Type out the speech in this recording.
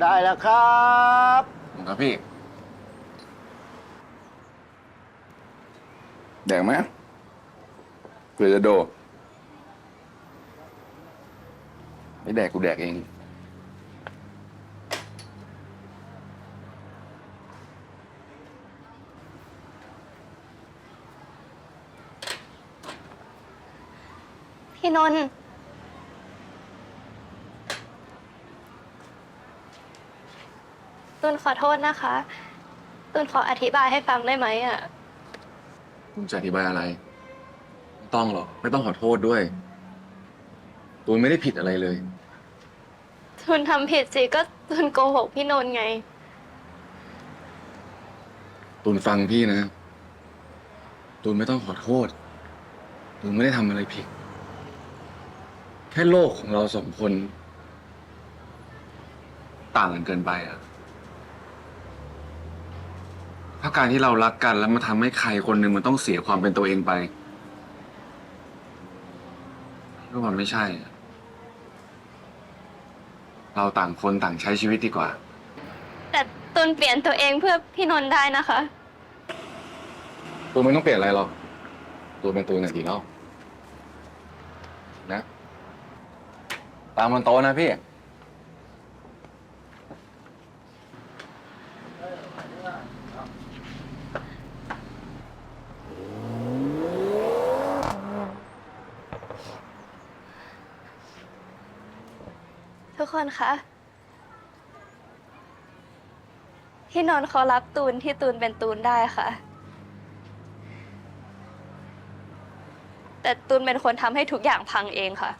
ได้แล้วครับครับพี่ แดงไหมเผื่อจะโด ไม่แดกกูแดกเอง พี่นนท์ ตุนขอโทษนะคะ ตุนขออธิบายให้ฟังได้ไหมอะคุณจะอธิบายอะไร ไม่ต้องหรอก ไม่ต้องขอโทษด้วย ตูนไม่ได้ผิดอะไรเลย ตุนทำผิดสิก็ตุนโกหกพี่นนท์ไง ตูนฟังพี่นะ ตูนไม่ต้องขอโทษ ตูนไม่ได้ทำอะไรผิด แค่โลกของเราสองคน ต่างกันเกินไปอะ ถ้าการที่เรารักกันแล้วมาทำให้ใครคนหนึ่งมันต้องเสียความเป็นตัวเองไปพี่ว่ามันไม่ใช่อะเราต่างคนต่างใช้ชีวิตดีกว่า แต่ตุนเปลี่ยนตัวเองเพื่อพี่นนท์ได้นะคะตูนไม่ต้องเปลี่ยนอะไรหรอกตูนเป็นตูนอย่างดีแล้วนะ ตามมันโตะนะพี่ กคนคะ ที่นอนเขารับตูนที่ตูนเป็นตูนได้ค่ะ แต่ตูนเป็นคนทำให้ทุกอย่างพังเองค่ะ